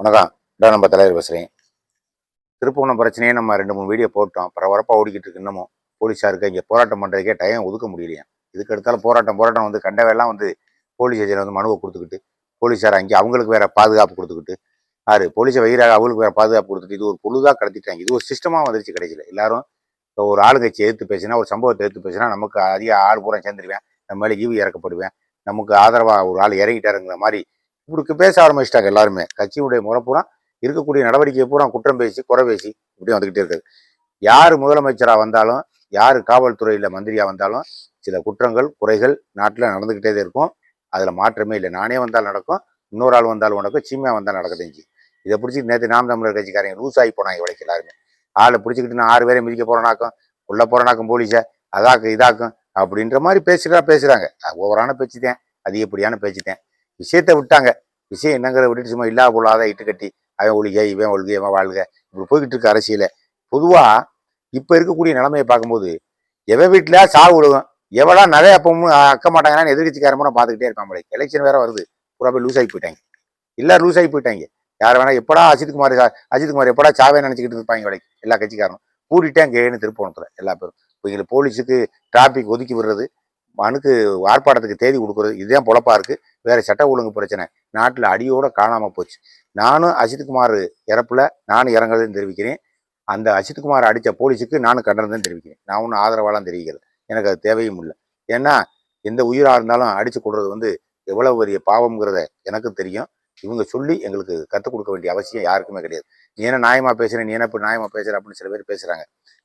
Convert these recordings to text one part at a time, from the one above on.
வணக்கம். இதான் நம்ம தலைவர் பேசுகிறேன் திருப்பூணம் பிரச்சனையே நம்ம ரெண்டு மூணு வீடியோ போட்டோம். பரபரப்பாக ஓடிக்கிட்டு இருக்கு இன்னமும். போலீஸாருக்கு இங்கே போராட்டம் பண்ணுறதுக்கே டைம் ஒதுக்க முடியலையா? இதுக்கு எடுத்தாலும் போராட்டம் போராட்டம் வந்து கண்டவெல்லாம் வந்து போலீஸ் ஸ்டேஷனில் வந்து மனுவை கொடுத்துக்கிட்டு போலீஸார் அங்கே அவங்களுக்கு வேற பாதுகாப்பு கொடுத்துக்கிட்டு ஆறு போலீஸை வைக்கிறாங்க அவங்களுக்கு வேற பாதுகாப்பு கொடுத்துட்டு இது ஒரு பொழுதாக கடத்திட்டாங்க. இது ஒரு சிஸ்டமாக வந்துருச்சு கிடைச்சில எல்லாரும் இப்போ ஒரு ஆளுங்கட்சி எதிர்த்து பேசினா ஒரு சம்பவத்தை எதிர்த்து பேசினா நமக்கு அதிக ஆள் பூரா சேர்ந்துருவேன். நம்ம மேலே ஈவு இறக்கப்படுவேன். நமக்கு ஆதரவாக ஒரு ஆள் இறங்கிட்டாருங்கிற மாதிரி இப்படி பேச ஆரம்பிச்சிட்டாங்க எல்லாருமே. கட்சியுடைய முறை பூரா இருக்கக்கூடிய நடவடிக்கையை பூரா குற்றம் பேசி குறை பேசி இப்படி வந்துக்கிட்டே இருக்குது. யார் முதலமைச்சராக வந்தாலும் யார் காவல்துறையில் மந்திரியாக வந்தாலும் சில குற்றங்கள் குறைகள் நாட்டில் நடந்துக்கிட்டே தான் இருக்கும். அதில் மாற்றமே இல்லை. நானே வந்தால் நடக்கும். இன்னொரு ஆள் வந்தாலும் நடக்கும் சீமையாக வந்தால் நடக்குதுங்க இதை பிடிச்சி நேற்று நாம் தமிழர் கட்சிக்காரங்க லூஸ் ஆகி போனாங்க இவளைக்கு எல்லாருமே. ஆளை பிடிச்சிக்கிட்டு நான் ஆறு பேரை மிதிக்க போகிறனாக்கும் உள்ள போகிறனாக்கும் போலீஸை அதாக்கும் இதாக்கும் அப்படின்ற மாதிரி பேசுகிறா பேசுகிறாங்க ஓவரான பேச்சு தான் அதிகப்படியான பேச்சு தான் விஷயத்தை விட்டாங்க. விஷயம் என்னங்கிற விட்டுட்டு சும்மா இல்லா போலாத இட்டு கட்டி அவன் ஒழிக இவன் ஒழுக இவன் வாழ்க. இப்படி போய்கிட்டு இருக்க அரசியல. பொதுவாக இப்போ இருக்கக்கூடிய நிலைமையை பார்க்கும்போது எவன் வீட்டுல சாவு விழுகும்? எவ்வளோ நிறைய அப்பவும் அக்க மாட்டாங்கன்னா எதிர்கட்சிக்காரன் பார்த்துக்கிட்டே இருப்பான் போல. எலெக்ஷன் வேற வருது. பூரா போய் லூஸ் ஆகி போயிட்டாங்க. எல்லாரும் லூஸ் ஆகி போயிட்டாங்க. யார் வேணா எப்படா அஜித் குமார் அஜித் குமார் எப்படா சாவே நினச்சிக்கிட்டு இருப்பாங்க வரைக்கும் எல்லா கட்சிக்காரனும். கூட்டிட்டேன் கேன்னு திருப்பணத்துல. எல்லா பேரும். இப்போ எங்களுக்கு போலீஸுக்கு டிராஃபிக் ஒதுக்கி விடுறது மனுக்கு ஆர்ப்பாட்டத்துக்கு தேதி கொடுக்குறது இதுதான் பொழப்பா இருக்கு. வேறு சட்ட ஒழுங்கு பிரச்சனை. நாட்டில் அடியோடு காணாமல் போச்சு. நானும் அஜித்குமார் இறப்பில் நானும் இறங்குறதுன்னு தெரிவிக்கிறேன். அந்த அஜித்குமார் அடித்த போலீஸுக்கு நானும் கண்டனதான் தெரிவிக்கிறேன். நான் ஒன்றும் ஆதரவாலாம் தெரிவிக்கல. எனக்கு அது தேவையும் இல்லை. ஏன்னா எந்த உயிராக இருந்தாலும் அடித்து கொடுறது வந்து எவ்வளவு பெரிய பாவம்ங்கிறத எனக்கும் தெரியும். இவங்க சொல்லி எங்களுக்கு கற்றுக் கொடுக்க வேண்டிய அவசியம் யாருக்குமே கிடையாது. நீ என்ன நியாயமா பேசுகிறேன் நீ என்ன இப்போ நியாயமாக பேசுற? அப்படின்னு சில பேர் பேசுகிறாங்க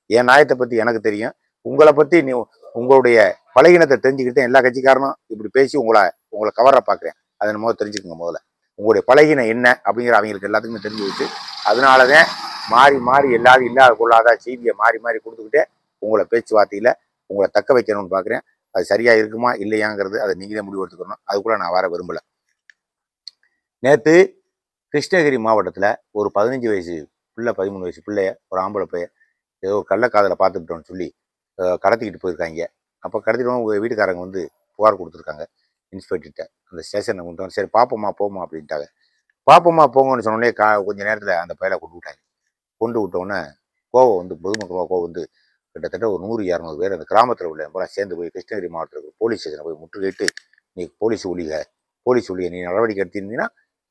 என் நியாயத்தை பற்றி எனக்கு தெரியும். உங்களை பற்றி நீ உங்களுடைய பலகீனத்தை தெரிஞ்சுக்கிட்டு எல்லா கட்சிக்காரனும் இப்படி பேசி உங்களை உங்களை கவரை பார்க்குறேன் அதை நம்ம தெரிஞ்சுக்கோங்க முதல்ல. உங்களுடைய பலகீனம் என்ன அப்படிங்கிற அவங்களுக்கு எல்லாத்துக்குமே தெரிஞ்சு வச்சு அதனாலதான் மாறி மாறி எல்லாரும் இல்லாத கொள்ளாத செய்தியை மாறி மாறி கொடுத்துக்கிட்டே உங்களை பேச்சுவார்த்தையில் உங்களை தக்க வைக்கணும்னு பார்க்குறேன் அது சரியாக இருக்குமா இல்லையாங்கிறது அதை நீங்களே முடிவு எடுத்துக்கணும். அதுக்குள்ள நான் வர விரும்பலை. நேற்று கிருஷ்ணகிரி மாவட்டத்தில் ஒரு பதினஞ்சு வயசு பிள்ளை பதிமூணு வயசு பிள்ளைய ஒரு ஆம்பளை பையன் ஏதோ கள்ளக்காதலை பார்த்துக்கிட்டோன்னு சொல்லி கடத்திக்கிட்டு போயிருக்காங்க. அப்போ கடத்திட்டு உங்கள் வீட்டுக்காரங்க வந்து புகார் கொடுத்துருக்காங்க. இன்ஸ்பெக்டர்கிட்ட அந்த ஸ்டேஷனை கொண்டு வந்து சரி பாப்போமா போமா அப்படின்ட்டாங்க. பாப்போமா போங்கன்னு சொன்னோடனே கா கொஞ்ச நேரத்தில் அந்த பையலை கொண்டு விட்டாங்க. கொண்டு விட்டோன்னே கோவம் வந்து பொதுமக்களோ கோவம் வந்து கிட்டத்தட்ட ஒரு நூறு இரநூறு பேர் அந்த கிராமத்தில் உள்ள பூரா சேர்ந்து போய் கிருஷ்ணகிரி மாவட்டத்தில் போலீஸ் ஸ்டேஷனை போய் முற்றுகையிட்டு நீ போலீஸ் ஒழிக போலீஸ் ஒழிய நீ நடவடிக்கை எடுத்திருந்தீங்கன்னா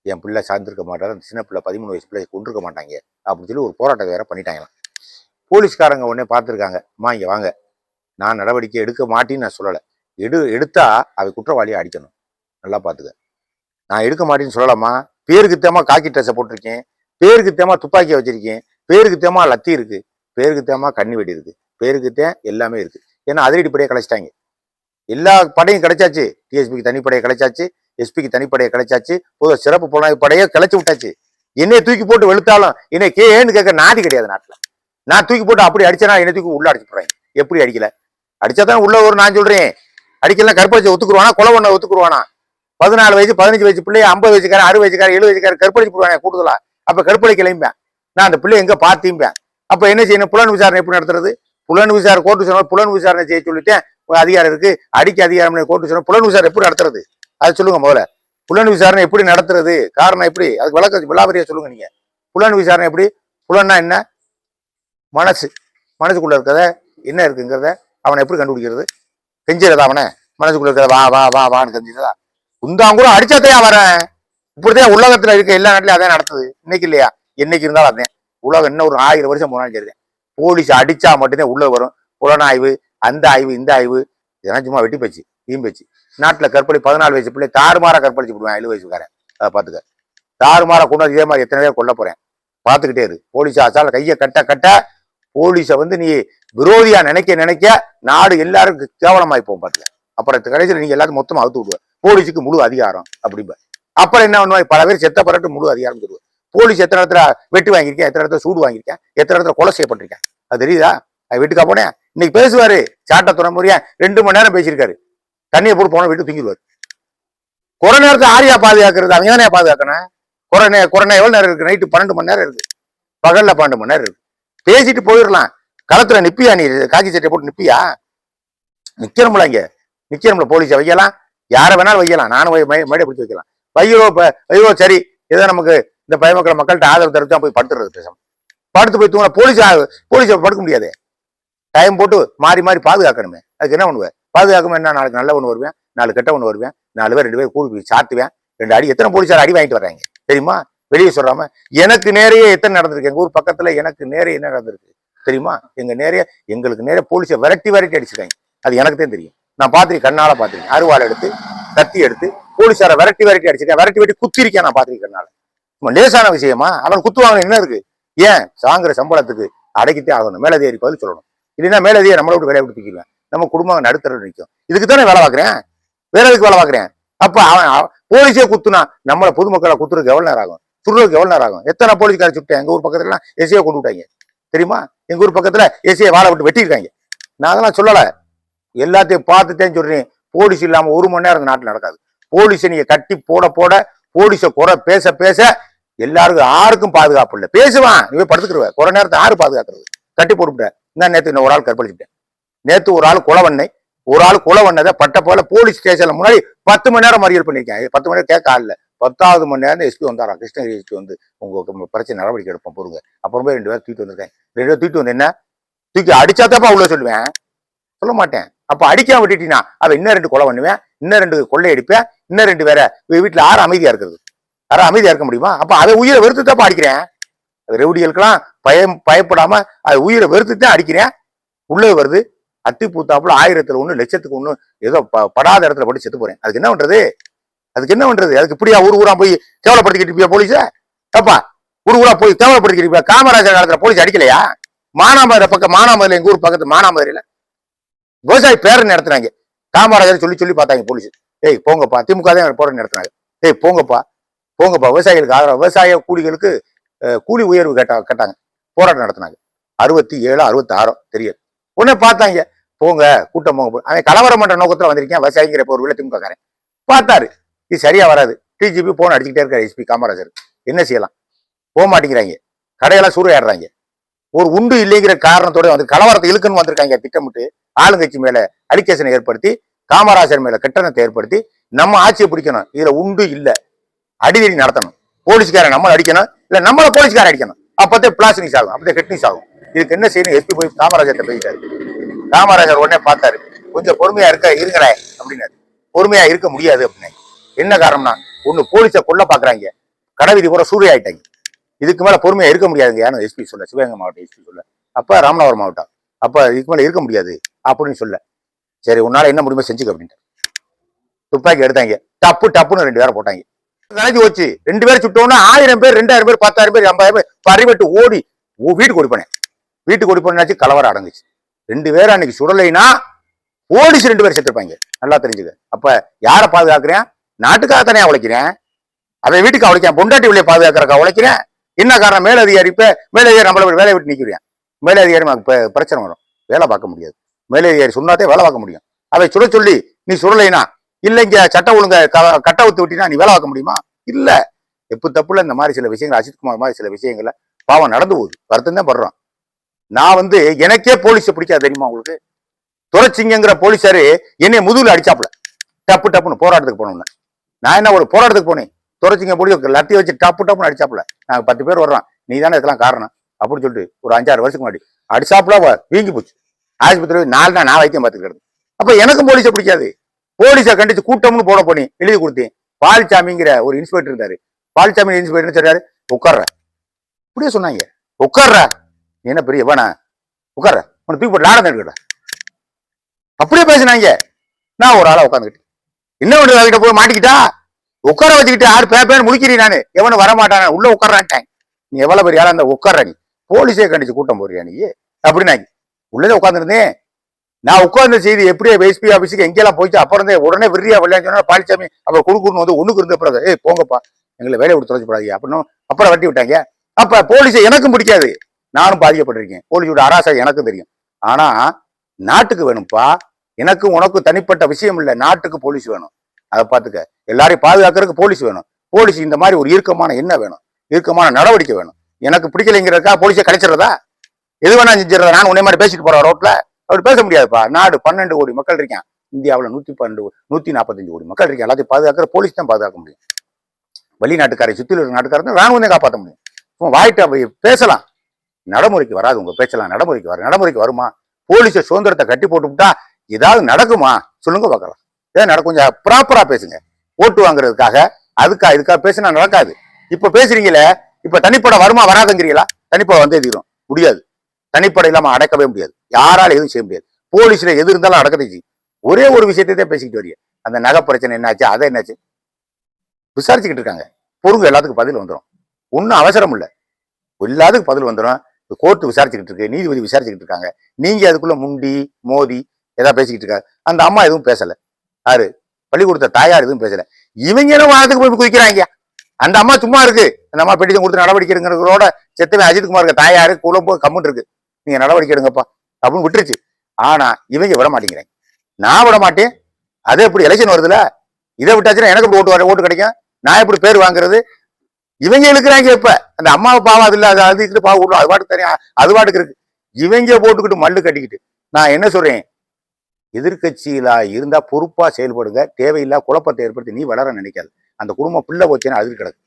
என் பிள்ளை சார்ந்திருக்க மாட்டாரு. அந்த சின்ன பிள்ளை பதிமூணு வயசு பிள்ளை கொண்டிருக்க மாட்டாங்க அப்படின்னு சொல்லி ஒரு போராட்டம் வேற பண்ணிட்டாங்களாம். போலீஸ்காரங்க உடனே பார்த்துருக்காங்க. அம்மா இங்கே வாங்க. நான் நடவடிக்கை எடுக்க மாட்டேன்னு நான் சொல்லலை. எடு எடுத்தா அவை குற்றவாளியை அடிக்கணும். நல்லா பார்த்துக்க. நான் எடுக்க மாட்டேன்னு சொல்லலாமா பேருக்கு தேமா காக்கி ட்ரெஸ்ஸை போட்டிருக்கேன். பேருக்கு தேமா துப்பாக்கியை வச்சிருக்கேன். பேருக்கு தேமா லத்தி இருக்கு. பேருக்கு தேமா கண்ணி வெடி இருக்கு. பேருக்கு தே எல்லாமே இருக்கு. ஏன்னா அதிரடிப்படையை கலைச்சிட்டாங்க. எல்லா படையும் கிடைச்சாச்சு டிஎஸ்பிக்கு தனிப்படையை கிடைச்சாச்சு எஸ்பிக்கு தனிப்படையை கிடைச்சாச்சு பொது சிறப்பு புலனாய்வு படையை கிளச்சி விட்டாச்சு. என்னைய தூக்கி போட்டு வெளுத்தாலும் என்னை கே ஏன்னு கேட்க நாதி கிடையாது நாட்டில். நான் தூக்கி போட்டு அப்படி அடிச்சேன்னா என்னை தூக்கி உள்ள அடிச்சு போடுறேன். எப்படி அடிக்கல? அடிச்சாதான் உள்ள ஒரு நான் சொல்றேன். அடிக்கல கற்பழிச்சு ஒத்துக்குருவானா? கொலை பண்ண ஒத்துக்குருவானா? பதினாலு வயசு பதினஞ்சு வயசு பிள்ளைய ஐம்பது வயசுக்காரன் அறுபது வயசுக்காரன் எழுபது வயசுக்காரன் கற்பழிச்சு போடுவாங்க கூடுதலா? அப்ப கற்பழிக்கலைம்பேன் நான் அந்த பிள்ளை எங்க பார்த்தீம்பேன் அப்ப என்ன செய்யணும்? புலன் விசாரணை எப்படி நடத்துறது? புலன் விசாரணை கோர்ட்டு சொன்ன புலன் விசாரணை செய்ய சொல்லிட்டேன். அதிகாரம் இருக்கு. அடிக்க அதிகாரம் கோர்ட் கோர்ட்டு சொன்ன புலன் விசாரணை எப்படி நடத்துறது? அதை சொல்லுங்க முதல்ல. புலன் விசாரணை எப்படி நடத்துறது? காரணம் எப்படி? அதுக்கு விளக்க விளாபரியா சொல்லுங்க நீங்க. புலன் விசாரணை எப்படி? புலன்னா என்ன? மனசு மனசுக்குள்ள இருக்கிறத என்ன இருக்குங்கிறத அவனை எப்படி கண்டுபிடிக்கிறது? கெஞ்சிறதா அவனை? மனசுக்குள்ள இருக்கிறத வா வா வா வான்னு கெஞ்சிறதா? குந்தாங்க கூட அடிச்சாத்தையா வரேன் இப்படிதான் உலகத்துல இருக்க எல்லா நாட்டிலையும் அதான் நடத்துது இன்னைக்கு இல்லையா? என்னைக்கு இருந்தாலும் அதான். உலகம் இன்னும் ஒரு ஆயிரம் வருஷம் போனாலும் சரிதான் போலீஸ் அடிச்சா மட்டும்தான் உள்ளே வரும். புலனாய்வு அந்த ஆய்வு இந்த ஆய்வு. இதெல்லாம் சும்மா வெட்டி போச்சு வீம் போச்சு. நாட்டில் கற்பழி பதினாலு வயசு பிள்ளை தாறுமாறா கற்பழிச்சு விடுவேன் ஏழு வயசுக்காரன் அதை பார்த்துக்க. தாறுமாறாக கொண்டாந்து இதே மாதிரி எத்தனை பேர் கொல்ல போகிறேன் பார்த்துக்கிட்டே இரு. போலீஸ் ஆச்சால் கையை கட்ட கட்ட போலீஸை வந்து நீ விரோதியா நினைக்க நினைக்க நாடு எல்லாருக்கும் கேவலமாய் போகும் பாத்துக்க அப்புறம் கடைசியில் நீங்க எல்லாத்தையும் மொத்தமாக அவுத்து விடுவேன் போலீஸுக்கு முழு அதிகாரம் அப்படிம்ப. அப்புறம் என்ன பண்ணுவாங்க பல பேர் செத்த பரட்டு முழு அதிகாரம் சொல்லுவேன் போலீஸ் எத்தனை இடத்துல வெட்டு வாங்கியிருக்கேன் எத்தனை இடத்துல சூடு வாங்கியிருக்கேன் எத்தனை இடத்துல கொலை செய்யப்பட்டிருக்கேன். அது தெரியுதா? அது வீட்டுக்கா போனேன். இன்னைக்கு பேசுவாரு. துணை முறையா ரெண்டு மணி நேரம் பேசியிருக்காரு. தண்ணியை போட்டு போன வீட்டு தூங்கிடுவார். குறை நேரத்தை ஆரியா பாதுகாக்கிறது? அவங்க தானே பாதுகாக்கணும்? குறை நே எவ்வளோ நேரம் இருக்கு? நைட்டு பன்னெண்டு மணி நேரம் இருக்கு. பகல்ல பன்னெண்டு மணி நேரம் இருக்கு. பேசிட்டு போயிடலாம் களத்துல நிப்பியா நீ காக்கி சட்டை போட்டு நிப்பியா? நிக்கிறோம்ல இங்க. நிக்கிறோம்ல போலீஸை வைக்கலாம். யாரை வேணாலும் வைக்கலாம். நானும் வை- மேடை பிடிச்சி வைக்கலாம். வையோ ப- வையோ சரி. ஏதோ நமக்கு இந்த பயமக்கள் மக்கள்கிட்ட ஆதரவு தரத்து தான் போய் படுத்துறது பேசாம. படுத்து போய் தூங்க போலீஸ் போலீஸை படுக்க முடியாது. டைம் போட்டு மாறி மாறி பாதுகாக்கணுமே. அதுக்கு என்ன பண்ணுவேன்? பாதுகாக்கணும் என்ன? நாளைக்கு நல்ல ஒன்று வருவேன். நாலு கெட்ட ஒன்று வருவேன். நாலு பேர் ரெண்டு பேர் கூலி சாத்துவேன். ரெண்டு அடி எத்தனை போலீஸார் அடி வாங்கிட்டு வர்றாங்க? தெரியுமா? வெளியே சொல்றாம எனக்கு நேரையே எத்தனை நடந்திருக்கு? எங்க ஊர் பக்கத்துல எனக்கு நேரே என்ன நடந்திருக்கு? தெரியுமா? எங்க நேரைய எங்களுக்கு நேர போலீஸை விரட்டி விரட்டி அடிச்சிருக்காங்க அது எனக்கு தான் தெரியும். நான் பார்த்திருக்கேன் கண்ணால பாத்திருக்கேன் அருவாள் எடுத்து கத்தி எடுத்து போலீஸாரை விரட்டி விரட்டி அடிச்சிருக்கேன் விரட்டி வெட்டி குத்திருக்கேன் நான் பார்த்திருக்கேன் கண்ணால. லேசான விஷயமா? அவன் குத்துவாங்க என்ன இருக்கு? ஏன்? சாங்கிற சம்பளத்துக்கு அடைக்கிட்டே ஆகணும். மேலதிகாரி பதில் சொல்லணும். இல்லைன்னா மேலதிகாரி நம்மளை விட்டு வேலையை விட்டு தூக்கிடுவேன் நம்ம குடும்பம் நடுத்தர நிற்கும் இதுக்கு தானே வேலை பார்க்குறேன்? வேற எதுக்கு வேலை பார்க்குறேன்? அப்ப அவன் போலீஸே குத்துனா நம்மள பொதுமக்களை குத்துறதுக்கு எவ்வளவு நேரம் ஆகும்? சுடுறதுக்கு எவ்வளோ நேரம் ஆகும்? எத்தனை போலீஸ்கார சுட்டேன் எங்கள் ஊர் பக்கத்துலலாம் எல்லாம் கொண்டு விட்டாங்க. தெரியுமா? எங்கள் ஊர் பக்கத்தில் ஏசியை வாழை விட்டு வெட்டியிருக்காங்க. நான் அதெல்லாம் சொல்லலை. எல்லாத்தையும் பார்த்துட்டேன்னு சொல்றேன். போலீஸ் இல்லாமல் ஒரு மணி நேரம் நாட்டில் நடக்காது. போலீஸை நீங்கள் கட்டி போட போட போலீஸை குறை பேச பேச எல்லாருக்கும் யாருக்கும் பாதுகாப்பு இல்லை. பேசுவான். நீ போய் குறை நேரத்தை யாரு பாதுகாக்கிறது? கட்டி போட்டுவிட்டேன் நான் நேற்று இன்னும் ஒரு ஆள் கற்பழிச்சுட்டேன். நேற்று ஒரு ஆள் கொலை ஒரு ஆள் கொலை பட்ட போல போலீஸ் ஸ்டேஷன்ல முன்னாடி பத்து மணி நேரம் மறியல் பண்ணியிருக்கேன். பத்து மணி நேரம் கேட்க ஆள் பத்தாவது மணி நேரம் எஸ்பி வந்தாரா? கிருஷ்ணகிரி எஸ்பி வந்து உங்களுக்கு பிரச்சனை நடவடிக்கை எடுப்போம் பொறுங்க அப்புறம் போய் ரெண்டு பேரும் தூக்கிட்டு வந்திருக்கேன். ரெண்டு பேரும் தூக்கிட்டு வந்து என்ன? தூக்கி அடிச்சாதாப்பா உள்ள சொல்லுவேன். சொல்ல மாட்டேன். அப்போ அடிக்காம விட்டுட்டீங்கன்னா அவ இன்னும் ரெண்டு கொலை பண்ணுவேன் இன்னும் ரெண்டு கொள்ளை அடிப்பேன் இன்னும் ரெண்டு வேற வீட்டில் ஆறு அமைதியா இருக்கிறது? யாரும் அமைதியா இருக்க முடியுமா? அப்ப அதை உயிரை வெறுத்து தான் அடிக்கிறேன். அது ரெவடிகளுக்கெல்லாம் பயம் பயப்படாம அது உயிரை வெறுத்து தான் அடிக்கிறேன். உள்ளே வருது அத்தி பூத்தாப்புல ஆயிரத்துல ஒன்று லட்சத்துக்கு ஒன்று ஏதோ படாத இடத்துல போட்டு செத்து போறேன். அதுக்கு என்ன பண்றது? அதுக்கு என்ன பண்றது? அதுக்கு இப்படியா ஊர் ஊரா போய் கேவலப்படுத்திக்கிட்டு இருப்பியா போலீஸ தப்பா. ஊர் ஊரா போய் கேவலப்படுத்திக்கிட்டு இருப்பியா? காமராஜர் காலத்துல போலீஸ் அடிக்கலையா? மானாமதுரை பக்கம் மானாமதுரை எங்க ஊர் பக்கத்து மானாமதுரையில. விவசாயி பேரணி நடத்துனாங்க. காமராஜர் சொல்லி சொல்லி பார்த்தாங்க போலீஸ் ஏய் போங்கப்பா. திமுக தான் போராட்டம் நடத்துனாங்க. ஏய் போங்கப்பா. போங்கப்பா. விவசாயிகளுக்கு ஆதரவு. விவசாய கூலிகளுக்கு கூலி உயர்வு கேட்டா கேட்டாங்க. போராட்டம் நடத்தினாங்க. அறுபத்தி ஏழு அறுபத்தி ஆறோ தெரியாது. உடனே பார்த்தாங்க. போங்க கூட்டம் போங்க. அவன் கலவரம் பண்ற நோக்கத்துல வந்திருக்கேன். விவசாயிங்கிற ஒரு விலை திமுக காரன் பார்த்தாரு. இது சரியா வராது. டிஜிபி போன் அடிச்சுக்கிட்டே இருக்காரு எஸ்பி காமராஜர். என்ன செய்யலாம்? போக மாட்டேங்கிறாங்க. கடையெல்லாம் சூறையாடுறாங்க ஒரு உண்டு இல்லைங்கிற காரணத்தோட வந்து கலவரத்தை இழுக்குன்னு வந்திருக்காங்க. திட்டமிட்டு ஆளுங்கட்சி மேல அலிகேஷனை ஏற்படுத்தி காமராஜர் மேல கட்டணத்தை ஏற்படுத்தி நம்ம ஆட்சியை பிடிக்கணும். இதுல உண்டு இல்லை. அடிதடி நடத்தணும். போலீஸ்காரன் நம்மளை அடிக்கணும். இல்ல நம்மளை போலீஸ்காரன் அடிக்கணும். அப்பத்தே பிளாஸ்டிக்ஸ் ஆகும். அப்பதே கெட்னிஸ் ஆகும். இதுக்கு என்ன செய்யணும்? எஸ்பி போய் காமராஜர்கிட்ட போயிட்டாரு. காமராஜர் உடனே பார்த்தாரு. கொஞ்சம் பொறுமையா இருக்க இருங்களே அப்படின்னாரு. பொறுமையா இருக்க முடியாது அப்படின்னு என்ன காரணம்னா ஒண்ணு போலீஸை கொல்ல பாக்குறாங்க. கடைவீதி கூட சூரிய ஆயிட்டாங்க. இதுக்கு மேல பொறுமையா இருக்க முடியாதுங்க. யாரும் எஸ்பி சொல்ல சிவகங்கை மாவட்டம் எஸ்பி சொல்ல. அப்ப ராமநாதபுரம் மாவட்டம். அப்ப இதுக்கு மேல இருக்க முடியாது அப்படின்னு சொல்ல. சரி உன்னால என்ன முடியுமோ செஞ்சுக்க அப்படின்ட்டு. துப்பாக்கி எடுத்தாங்க. டப்பு டப்புன்னு ரெண்டு பேரை போட்டாங்க. கலைஞ்சு வச்சு ரெண்டு பேரும் சுட்டோம்னா ஆயிரம் பேர் ரெண்டாயிரம் பேர் பத்தாயிரம் பேர் ஐம்பதாயிரம் பேர் பறிவெட்டு ஓடி வீட்டுக்கு ஓடி போனேன். வீட்டுக்கு ஓடி போனாச்சு கலவரம் அடங்குச்சு. ரெண்டு பேரும் அன்னைக்கு சுடலைன்னா போலீஸ் ரெண்டு பேர் செத்துருப்பாங்க. நல்லா தெரிஞ்சுக்க. அப்ப யாரை பாதுகாக்கிறேன்? நாட்டுக்காக தானே உழைக்கிறேன்? அவன் வீட்டுக்கு உழைக்கிறேன் பொண்டாட்டி உள்ளே பாதுகாக்கிறக்கா உழைக்கிறேன் என்ன காரணம்? மேலதிகாரி இப்ப மேலதிகாரி நம்மளை வேலையை விட்டு நிற்கிறேன். மேலதிகாரி நமக்கு பிரச்சனை வரும். வேலை பார்க்க முடியாது. மேலதிகாரி சொன்னாதே வேலை பார்க்க முடியும். அவை சுட சொல்லி நீ சுடலைனா? இல்லை இங்க சட்ட ஒழுங்க கட்ட ஊத்து விட்டினா நீ வேலை பார்க்க முடியுமா? இல்ல. எப்பு தப்புல இந்த மாதிரி சில விஷயங்கள் அஜித்குமார் மாதிரி சில விஷயங்கள்ல பாவம் நடந்து போகுது. வருத்தம் தான் படுறோம் நான் வந்து எனக்கே போலீஸை பிடிக்காது தெரியுமா உங்களுக்கு? துறைச்சிங்கிற போலீஸாரு என்னை முதுகுல அடிச்சாப்புல. டப்பு டப்புன்னு போராட்டத்துக்கு போனோம்னு நான் என்ன ஒரு போராட்டத்துக்கு போனேன்? துறைச்சிங்க போலீஸ் லத்தி வச்சு டப்பு டப்புன்னு அடிச்சாப்புல. நாங்க பத்து பேர் வர்றோம். நீ தானே இதெல்லாம் காரணம்? அப்படின்னு சொல்லிட்டு ஒரு அஞ்சாறு வருஷத்துக்கு முன்னாடி அடிச்சாப்புல வீங்கி போச்சு. ஆஸ்பத்திரி நாலு நாள் நான் வைத்தியம் பார்த்துக்கிறது அப்ப எனக்கும் போலீஸை பிடிக்காது. போலீஸை கண்டிச்சு கூட்டம்னு போட போனி எழுதி கொடுத்தேன். பால்சாமிங்கிற ஒரு இன்ஸ்பெக்டர் இருந்தாரு. பால்சாமி இன்ஸ்பெக்டர் சொல்றாரு. உட்கார்ற. இப்படியே சொன்னாங்க. உட்கார்ற. நீ என்ன பெரிய வேணா உட்கார்ற. உனக்கு தூக்கி போட்டு லாடம் எடுக்கடா அப்படியே பேசினாங்க. நான் ஒரு ஆளா உட்காந்துக்கிட்டேன். என்ன பண்றது அவகிட்ட போய் மாட்டிக்கிட்டா? உட்கார வச்சுக்கிட்டு ஆறு பேப்பேன்னு முடிக்கிறீ நானு? எவனும் வரமாட்டானே? உள்ள உட்கார்றான்ட்டேன். நீ எவ்வளவு பெரிய ஆளா அந்த உட்கார்ற நீ. போலீஸே கண்டிச்சு கூட்டம் போறியா நீ? அப்படின்னாங்க உள்ளதே உட்காந்துருந்தேன் நான் உட்கார்ந்த செய்தி எப்படியே எஸ்பி ஆபீஸுக்கு எங்கெல்லாம் போயிச்சு அப்புறம் இருந்தே உடனே விரியா விளையாண்டு சொன்னா பாலிசாமி அப்ப குடுக்குன்னு வந்து ஒண்ணுக்கு இருந்த பிறகு ஏய் போங்கப்பா. எங்களை வேலையை விட்டு தொலைச்சு போடாதீங்க. அப்படின்னு அப்புறம் வட்டி விட்டாங்க. அப்ப போலீஸை எனக்கும் பிடிக்காது. நானும் பாதிக்கப்பட்டிருக்கேன். போலீஸோட அராசை எனக்கும் தெரியும். ஆனா நாட்டுக்கு வேணும்ப்பா. எனக்கும் உனக்கும் தனிப்பட்ட விஷயம் இல்லை. நாட்டுக்கு போலீஸ் வேணும். அதை பார்த்துக்க. எல்லாரையும் பாதுகாக்கிறதுக்கு போலீஸ் வேணும். போலீஸ் இந்த மாதிரி ஒரு இறுக்கமான என்ன வேணும். இறுக்கமான நடவடிக்கை வேணும். எனக்கு பிடிக்கலைங்கிறதுக்கா போலீஸை கிடைச்சிடறதா எது வேணா செஞ்சிடறதா? நான் உன்னை மாதிரி பேசிட்டு போறேன் ரோட்ல. அப்படி பேச முடியாதுப்பா. நாடு பன்னெண்டு கோடி மக்கள் இருக்கான். இந்தியாவுல நூத்தி பன்னெண்டு நூத்தி நாற்பத்தஞ்சு கோடி மக்கள் இருக்கான். எல்லாத்தையும் பாதுகாக்கிற போலீஸ் தான் பாதுகாக்க முடியும். வெளிநாட்டுக்காரை சுற்றில இருக்கிற நாட்டுக்காரன் ராணுவம் தான் காப்பாற்ற முடியும். சும்மா வாயிட்ட பேசலாம். நடைமுறைக்கு வராது உங்க பேச்சலாம் நடைமுறைக்கு வர நடைமுறைக்கு வருமா? போலீஸை சுதந்திரத்தை கட்டி போட்டு விட்டா ஏதாவது நடக்குமா? சொல்லுங்க பார்க்கலாம். ஏன் நடக்கும் கொஞ்சம் ப்ராப்பரா பேசுங்க. ஓட்டு வாங்குறதுக்காக அதுக்கா இதுக்காக பேசினா நடக்காது. இப்ப பேசுறீங்களே இப்ப தனிப்பட வருமா வராதுங்கிறீங்களா? தனிப்பட வந்து எதிரும். முடியாது. தனிப்படை இல்லாம அடக்கவே முடியாது. யாரால எதுவும் செய்ய முடியாது. போலீஸ்ல எது இருந்தாலும் அடக்கத்தை ஒரே ஒரு விஷயத்தையே தான் பேசிக்கிட்டு வரீங்க அந்த நகை பிரச்சனை என்னாச்சு அதை என்னாச்சு? விசாரிச்சுக்கிட்டு இருக்காங்க. பொறுங்க எல்லாத்துக்கும் பதில் வந்துடும் ஒன்றும் அவசரம் இல்லை. எல்லாத்துக்கும் பதில் வந்துடும் கோர்ட்டு விசாரிச்சுக்கிட்டு இருக்கு. நீதிபதி விசாரிச்சுக்கிட்டு இருக்காங்க. நீங்க அதுக்குள்ள முண்டி மோதி ஏதாவது பேசிக்கிட்டு இருக்காரு. அந்த அம்மா எதுவும் பேசலை. யாரு? பள்ளிக்கூடத்த தாயார் எதுவும் பேசலை. இவங்க என்ன வாரத்துக்கு போய் குதிக்கிறாங்க? அந்த அம்மா சும்மா இருக்கு. அந்த அம்மா பெட்டிஷன் கொடுத்து நடவடிக்கை எடுங்கிறதோட செத்தவன் அஜித் குமாருக்கு தாயாரு குழம்பு கம்முன்னு இருக்கு. நீங்க நடவடிக்கை எடுங்கப்பா. அப்படின்னு விட்டுருச்சு. ஆனா இவங்க விட மாட்டேங்கிறாங்க. நான் விட மாட்டேன். அது எப்படி எலெக்ஷன் வருதுல? இதை விட்டாச்சுன்னா எனக்கு எப்படி ஓட்டு வர ஓட்டு கிடைக்கும்? நான் எப்படி பேர் வாங்குறது? இவங்க இழுக்கிறாங்க இப்ப. அந்த அம்மாவை பாவம் அது இல்ல அது அது பாவம் விடும் அது பாட்டுக்கு தனியா அது பாட்டுக்கு இருக்கு. இவங்க போட்டுக்கிட்டு மல்லு கட்டிக்கிட்டு. நான் என்ன சொல்றேன்? எதிர்க்கட்சியில இருந்தா பொறுப்பா செயல்படுங்க. தேவையில்லா குழப்பத்தை ஏற்படுத்தி நீ வளர நினைக்காது. அந்த குடும்பம் பிள்ளை போச்சுன்னு அதிர் கிடக்கு.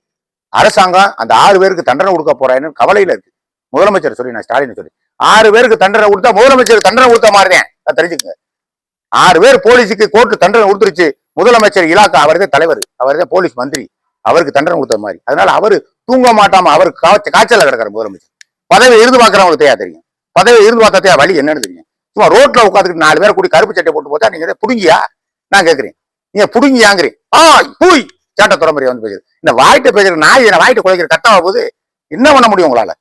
அரசாங்கம் அந்த ஆறு பேருக்கு தண்டனை கொடுக்க போறான்னு கவலையில இருக்கு. முதலமைச்சர் சொல்லி நான் ஸ்டாலின் சொல்லி. ஆறு பேருக்கு தண்டனை கொடுத்தா முதலமைச்சர் தண்டனை கொடுத்த மாதிரிதான். அதை தெரிஞ்சுக்கங்க. ஆறு பேர் போலீஸுக்கு கோர்ட்டு தண்டனை கொடுத்துருச்சு. முதலமைச்சர் இலாக்கா அவர் தான் தலைவர் அவர் தான் போலீஸ் மந்திரி. அவருக்கு தண்டனை கொடுத்த மாதிரி. அதனால அவர் தூங்க மாட்டாம அவர் காய்ச்சல கிடக்கிற முதலமைச்சர். பதவி இருந்து பாக்குறவங்களுக்கு தெரியா தெரியும். பதவி இருந்து பார்த்தா வழி என்னன்னு தெரியும். சும்மா ரோட்ல உட்காந்துக்கிட்டு நாலு பேரை கூடி கருப்பு சட்டை போட்டு போட்டா நீங்க புடுங்கியா? நான் கேட்குறேன் நீங்க புடுங்கியாங்கிறீங்க ஆ பூய் சேட்டை துறமுறை வந்து பேசுது இந்த வாய்ட்ட பேசுற நாய் என்ன வாய்ட்டு குலைக்கிற கட்டாக போது என்ன பண்ண முடியும் உங்களால?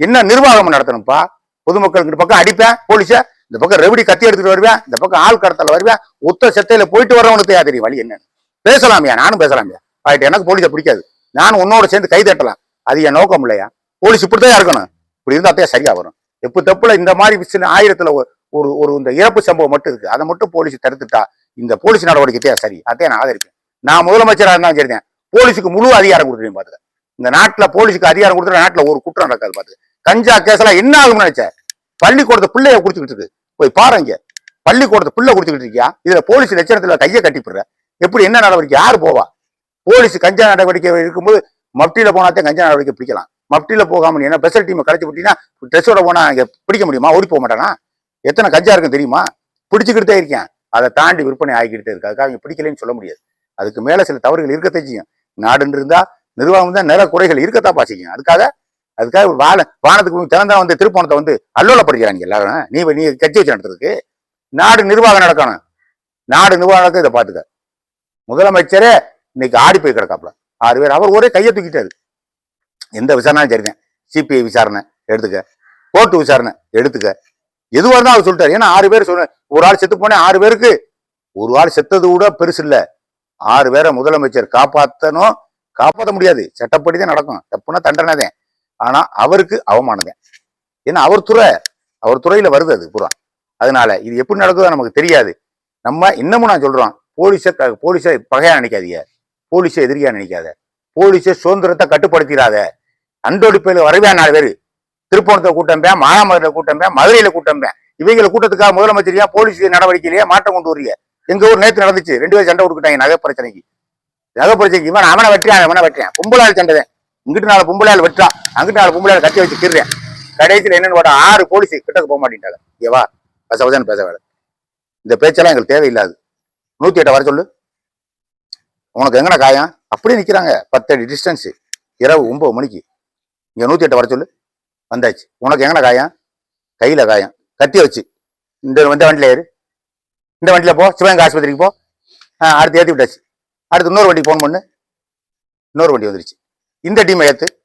என்ன நிர்வாகம் நடத்தணும்ப்பா? பொதுமக்களுக்கு இந்த பக்கம் அடிப்பேன் போலீஸ. இந்த பக்கம் ரெவடி கத்தி எடுத்துட்டு வருவேன் இந்த பக்கம் ஆள் கடத்தல வருவேன் ஒத்த செத்தையில போயிட்டு வரவனுக்கு தெரியாது. தெரியும் வழி என்னன்னு. பேசலாமியா? நானும் பேசலாமியா? வாய்ட்டு எனக்கு போலீஸை பிடிக்காது. நானும் உன்னோட சேர்ந்து கை தட்டலாம். அது என் நோக்கம் இல்லையா? போலீஸ் இப்படித்தான் இருக்கணும். இப்படி இருந்தா தான் சரியா வரும். எப்ப தப்புல இந்த மாதிரி விஷயம் ஆயிரத்துல ஒரு ஒரு இந்த இறப்பு சம்பவம் மட்டும் இருக்கு. அதை மட்டும் போலீஸ் தடுத்துட்டா இந்த போலீஸ் நடவடிக்கை சரி. அதையே நான் ஆதரிப்பேன். நான் முதலமைச்சராக இருந்தாலும் சரிதான் போலீஸுக்கு முழு அதிகாரம் கொடுத்துருவேன் பாத்துக்க. இந்த நாட்டுல போலீஸுக்கு அதிகாரம் கொடுத்துட்டு நாட்டுல ஒரு குற்றம் நடக்காது பாத்துக்க. கஞ்சா கேஸ் எல்லாம் என்ன ஆகும்னு நினைச்ச? பள்ளிக்கூடத்தை பிள்ளைய குடிச்சுக்கிட்டு இருக்கு. போய் பாருங்க பள்ளிக்கூடத்தை பிள்ளை குடிச்சுக்கிட்டு இருக்கியா? இதுல போலீஸ் லட்சணத்துல கையை கட்டிப்படுற. எப்படி என்ன நடவடிக்கை? யாரு போவா? போலீஸ் கஞ்சா நடவடிக்கை இருக்கும்போது மப்டியில போனாத்தே கஞ்சா நடவடிக்கை பிடிக்கலாம். மப்டியில போகாம நீ என்ன ஸ்பெஷல் டீம் கழிச்சு விட்டீங்கன்னா ட்ரெஸ்ஸோட போனா பிடிக்க முடியுமா? ஓடி போக மாட்டானா? எத்தனை கஞ்சா இருக்கும் தெரியுமா? பிடிச்சிக்கிட்டே இருக்கேன். அதை தாண்டி விற்பனை ஆகிக்கிட்டே இருக்கு. அதுக்காக அவங்க பிடிக்கலன்னு சொல்ல முடியாது. அதுக்கு மேலே சில தவறுகள் இருக்கத்தை செய்யும். நாடுன்னு இருந்தா நிர்வாகம் தான் நில குறைகள் இருக்கத்தான் பாசிக்கும் அதுக்காக அதுக்காக வான வானத்துக்கு திறந்தா வந்து திருப்பணத்தை வந்து அல்லோலப்படுகிறாங்க எல்லாரும். நீ நீ கட்சி வச்சு நடத்துறதுக்கு. நாடு நிர்வாகம் நடக்கணும். நாடு நிர்வாகம் நடக்க இதை பார்த்துக்க. முதலமைச்சரே இன்னைக்கு ஆடி போய் கிடக்காப்புல. ஆறு பேர். அவர் ஒரே கையை தூக்கிட்டாரு. எந்த விசாரணையும் சரிதான். சிபிஐ விசாரணை எடுத்துக்க. கோர்ட்டு விசாரணை எடுத்துக்க. எதுவாக இருந்தால் அவர் சொல்லிட்டாரு. ஏன்னா ஆறு பேர் சொன்ன ஒரு ஆள் செத்து போனேன் ஆறு பேருக்கு. ஒரு ஆள் செத்தது கூட பெருசு இல்லை. ஆறு பேரை முதலமைச்சர் காப்பாற்றணும் காப்பாற்ற முடியாது. சட்டப்படி தான் நடக்கும் தப்புனா தண்டனை தான். ஆனா அவருக்கு அவமானம் தான். ஏன்னா அவர் துறை அவர் துறையில வருது அது பூரா. அதனால இது எப்படி நடக்குதோ நமக்கு தெரியாது. நம்ம இன்னமும் நான் சொல்கிறோம் போலீஸை க- போலீஸை பகையா நினைக்காதீங்க. போலீஸை எதிரியா நினைக்காத. போலீஸை சுதந்திரத்தை கட்டுப்படுத்திடாத. அண்டோடிப்பையில வரவே நாலு பேர். திருப்பணத்தை கூட்டம் பே மானாமதுரை கூட்டம் பேன் மதுரையில கூட்டம் இவங்களை கூட்டத்துக்காக முதலமைச்சர் ஏன் போலீஸ் நடவடிக்கையிலேயே மாற்றம் கொண்டு வரீங்க எங்க ஊர் நேற்று நடந்துச்சு. ரெண்டு பேரும் சண்டை கொடுக்கிட்டாங்க நகை பிரச்சனைக்கு நகை பிரச்சனைக்கு இவன் அவனை வெட்டியான் அவனை வெட்டுறேன். பொம்பளால் சண்டை தான். இங்கிட்டு நாலு பொம்பளையால் வெட்டுறான். அங்கிட்டு நாலு பொம்பளையால் கட்டி வச்சு கிடுறேன் கடைசியில் என்னன்னு போட்டா ஆறு போலீஸ் கிட்டக்கு போக மாட்டேன்ட்டாங்க. ஏவா பசவதான் பேச வேலை இந்த பேச்செல்லாம் எங்களுக்கு தேவையில்லாது. நூத்தி எட்டை வர சொல்லு. உனக்கு எங்கன காயம்? அப்படியே நிக்கிறாங்க. பத்தடி டிஸ்டன்ஸ் இரவு ஒன்பது மணிக்கு. இங்க நூத்தி எட்டை வர சொல்லு. வந்தாச்சு. உனக்கு எங்கன காயம்? கையில் காயம். கத்தி வச்சு. இந்த இந்த வண்டியில் ஏறு. இந்த வண்டியில் போ. சிவகங்கை ஆஸ்பத்திரிக்கு போ. ஆ, அடுத்து ஏற்றி விட்டாச்சு. அடுத்து இன்னொரு வண்டிக்கு போன் பண்ணு. இன்னொரு வண்டி வந்துருச்சு. இந்த டீமை ஏற்று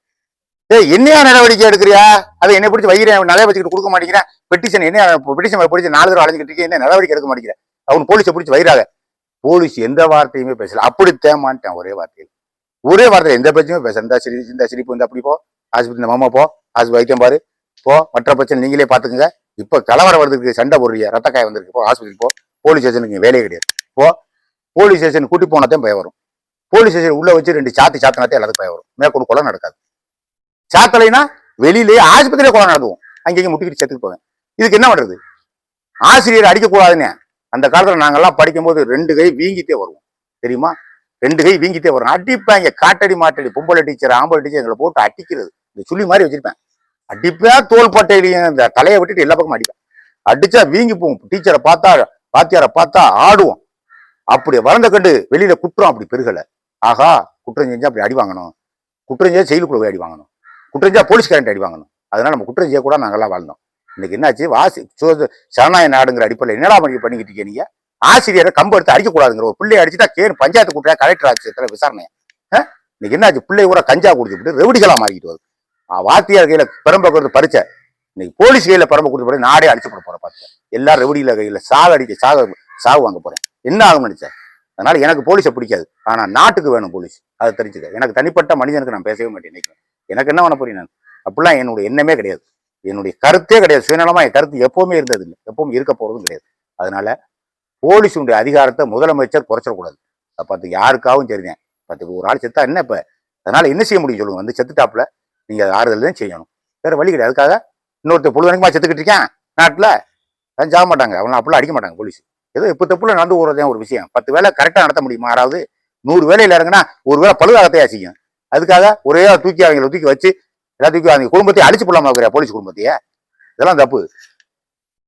ஏ என்னையா நடவடிக்கை எடுக்கிறியா? அதை என்னை பிடிச்சி வைக்கிறேன் நிறைய வச்சுக்கிட்டு கொடுக்க மாட்டேங்கிறேன். பெட்டிஷன் என்ன பெட்டிஷன் பிடிச்சி நாலு தடவை அலைஞ்சிட்டு இருக்கேன். என்ன நடவடிக்கை எடுக்க மாட்டேங்கிறேன் அவன் போலீஸை பிடிச்சி வைறாங்க போலீஸ் எந்த வார்த்தையுமே பேசல. அப்படி தேமான்ட்டேன். ஒரே வார்த்தையில். ஒரே வார்த்தையில் எந்த பிரச்சனையும் பேச இந்த சிரி இந்த சிரிப்பு வந்து அப்படி போ. ஆஸ்பத்திரி இந்த மாமா போ. ஆஸ்பத்திரி வைத்தியம் பாரு. போ மற்ற பிரச்சனை நீங்களே பார்த்துக்குங்க. இப்போ கலவரம் வருதுக்கு சண்டை போடுறீங்க ரத்தக்காய் வந்திருக்கு போ ஆஸ்பத்திரி போ. போலீஸ் ஸ்டேஷனுக்கு வேலையே கிடையாது. போ போலீஸ் ஸ்டேஷன் கூட்டி போனாதான் பயம் வரும். போலீஸ் ஸ்டேஷன் உள்ள வச்சு ரெண்டு சாத்தி சாத்தினாத்தே எல்லாத்துக்கும் பயம் வரும். மேற்கொண்டு கொலை நடக்காது. சாத்தலைன்னா வெளியிலேயே ஆஸ்பத்திரியில கொலை நடக்கும். அங்கேயும் முட்டிக்கிட்டு செத்துக்கு போவேன். இதுக்கு என்ன பண்றது? ஆசிரியர் அடிக்கக்கூடாதுன்னு. அந்த காலத்துல நாங்கெல்லாம் படிக்கும்போது ரெண்டு கை வீங்கிட்டே வருவோம். தெரியுமா? ரெண்டு கை வீங்கிட்டே வரும். அடிப்பாங்க. காட்டடி மாட்டடி. பொம்பளை டீச்சர் ஆம்பளை டீச்சர் எங்களை போட்டு அடிக்கிறது. இந்த சுள்ளி மாதிரி வச்சிருப்பேன். அடிப்பேன் தோல் பட்டையிலையும் இந்த தலையை விட்டுட்டு எல்லா பக்கமும் அடிப்பேன். அடிச்சா வீங்கி போகும் டீச்சரை பார்த்தா வாத்தியாரை பார்த்தா ஆடுவோம். அப்படி வளர்ந்த கண்டு வெளியில குற்றம் அப்படி பெருகல. ஆகா குற்றம் செஞ்சா அப்படி அடி வாங்கணும். குற்றம் செஞ்சா செயலுக்குள்ள போய் அடி வாங்கணும். குற்றம் செஞ்சா போலீஸ்காரன் அடி வாங்கணும். அதனால நம்ம குற்றம் செய்ய கூட நாங்கெல்லாம் வாழ்ந்தோம். இன்னைக்கு என்னாச்சு? வாசி சு- சரணாய நாடுங்கிற அடிப்படையில் என்னடா பண்ணி பண்ணிக்கிட்டு இருக்கீங்க நீங்க? ஆசிரியரை கம்பு எடுத்து அடிக்கக்கூடாதுங்கிற ஒரு பிள்ளைய அடிச்சுட்டா கேடு பஞ்சாயத்து கூட்டியா கலெக்டர் ஆச்சு விசாரணை இன்னைக்கு என்னாச்சு? பிள்ளை கூட கஞ்சா குடிச்சுட்டு ரெவடிகளா மாறிக்கிட்டு வருது. வாத்தியார் கையில பெரம்ப கொடுத்து பறிச்ச இன்னைக்கு போலீஸ் கையில பெரம்ப கொடுத்து போய் நாடே அடிச்சு போட போற பார்த்தேன் எல்லாரும் ரெவடியில கையில சாக அடிக்க சாக சாகு வாங்க போறேன். என்ன ஆகும் நினைச்சேன்? அதனால எனக்கு போலீஸை பிடிக்காது. ஆனா நாட்டுக்கு வேணும் போலீஸ். அதை தெரிஞ்சுக்க. எனக்கு தனிப்பட்ட மனிதனுக்கு நான் பேசவே மாட்டேன் இன்னைக்கு. எனக்கு என்ன பண்ண போறேன் நான்? அப்படிலாம் என்னுடைய எண்ணமே கிடையாது. என்னுடைய கருத்தே கிடையாது. சுயநலமா என் கருத்து எப்பவுமே இருந்தது இல்லை. எப்பவும் இருக்க போறதும் கிடையாது. அதனால போலீஸுடைய அதிகாரத்தை முதலமைச்சர் குறைச்சிடக்கூடாது. அதை பார்த்து யாருக்காகவும் தெரிஞ்சேன் பத்து ஒரு ஆள் செத்தா என்ன இப்போ? அதனால என்ன செய்ய முடியும் சொல்லுங்க. வந்து செத்துட்டாப்புல. நீங்கள் அதை ஆறுதல் தான் செய்யணும். வேற வழி கிடையாது. அதுக்காக இன்னொருத்தர் பொழுதுனைக்குமா செத்துக்கிட்டு இருக்கேன்? நாட்டில் அதான் சாக மாட்டாங்க. அவனை அப்படிலாம் அடிக்க மாட்டாங்க போலீஸ் ஏதோ இப்போ தப்புல நடந்து போறதே ஒரு விஷயம். பத்து வேலை கரெக்டாக நடத்த முடியுமா? யாராவது நூறு வேலையில் இறங்கினா ஒரு வேலை பழுதாகத்தையா செய்யும். அதுக்காக ஒரே தூக்கி அவங்களை தூக்கி வச்சு எல்லாத்தையும் தூக்கி அவங்க குடும்பத்தையும் அடிச்சு போடலாமா இருக்கிற போலீஸ் குடும்பத்தையே? இதெல்லாம் தப்பு.